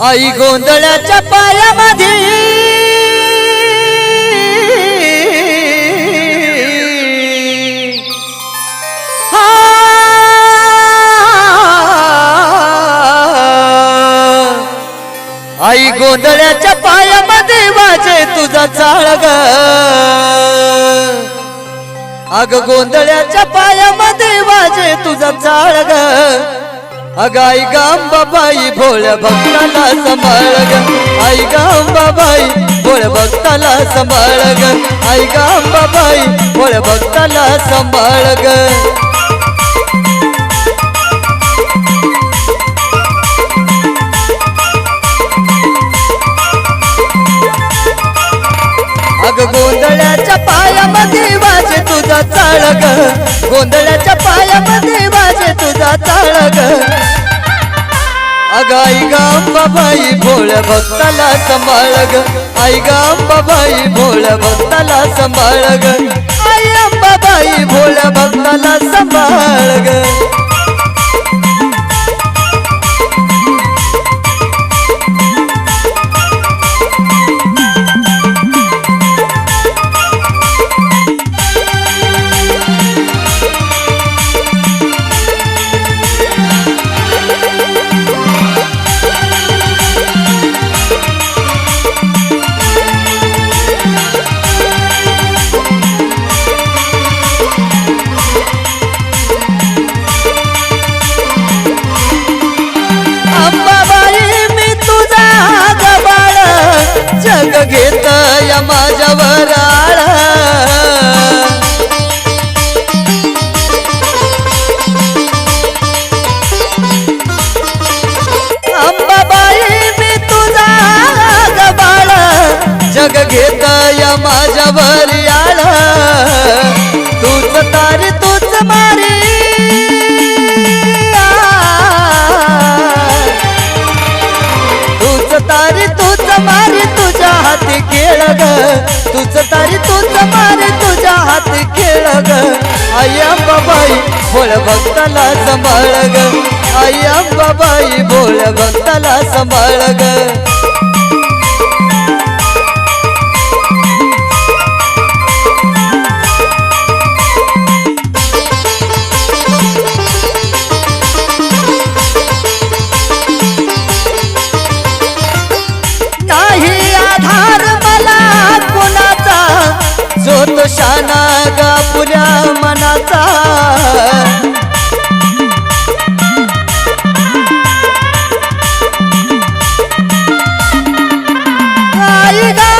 आई गोंधळाच्या पायामध्ये हा. आई गोंधळाच्या पायामध्ये वाजे तुझा चाळग अग गोंधळाच्या पायामध्ये वाजे तुझा चाळग अगाई अग गांबाबाई भोळ भक्ताला सांभाळ ग आई गांबाबाई भोळ भक्ताला सांभाळ ग आई गांबाबाई भोळ भक्ताला सांभाळ ग अग गोंधळाच्या पायामध्ये वाजे तुझा चाळग. गोंधळ्याच्या पायामध्ये पाहिजे तुझा चाळ ग अग आई गांबाबाई भोळ भक्ताला सांभाळ ग आई गांबाबाई भोळ भक्ताला सांभाळ ग आई अंबाबाई भोळ भक्ताला सांभाळ ग तूच तोच तूच तूच तारी तूच मार तुझ्या हाती खेळ ग तूच तारी तूच मार तुझ्या हाती खेळ ग आया बाबाई बोल भक्ताला सांभाळ ग आया बाबाई बोल भक्ताला सांभाळ ग आई गा.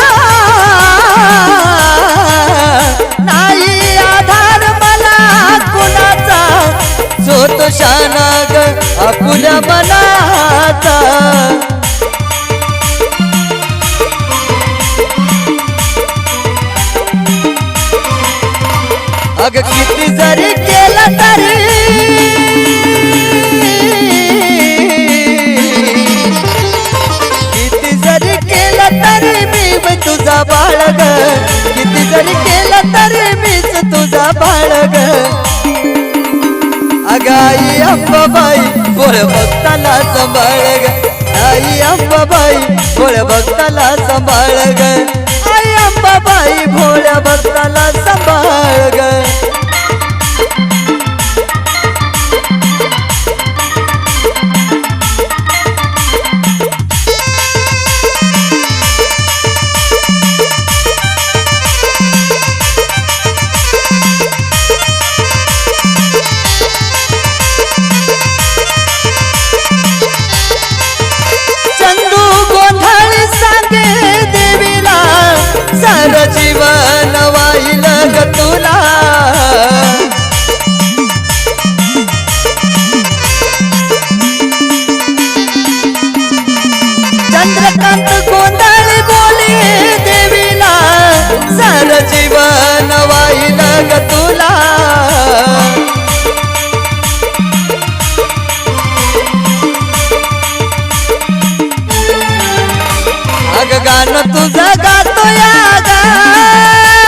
नाही आधार मला कुणाचा. जो तो शाना आपुल्या मनाचा. अग किती अगाई आई अंबाबाई बोळ भक्ताला सांभाळ ग आई अंबाबाई बोळ भक्ताला सांभाळ ग आई अंबाबाई भोळ्या भक्ताला गाणं तुझं गातो या गा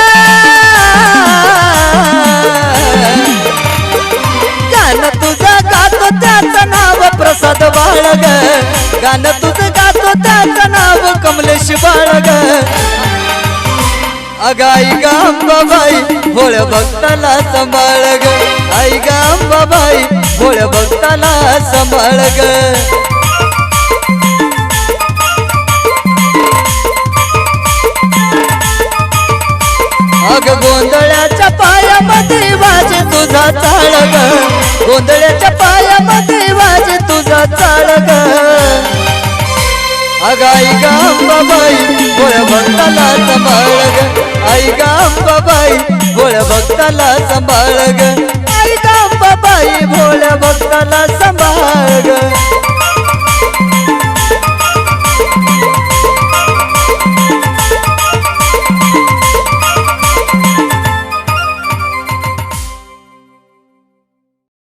गाणं तुझं गातो त्याचं नाव प्रसाद बाळग. गाणं तुझं गातो कमलेश बाळग. अगाई गांबाबाई भोळ भक्ताला सांभाळ ग आई गांबाबाई भोळ भक्ताला सांभाळ ग अग गोंधळ्याच्या पायामध्ये वाज तुझा चाळ ग गोंधळ्याच्या पायामध्ये वाज तुझा चाळ ग अगाई गांबाबाई गोळ भक्ताला सांभाळ ग आई गांबाबाई गोळ भक्ताला सांभाळ ग आई गांबाबाई भोळ भक्ताला सांभाळ ग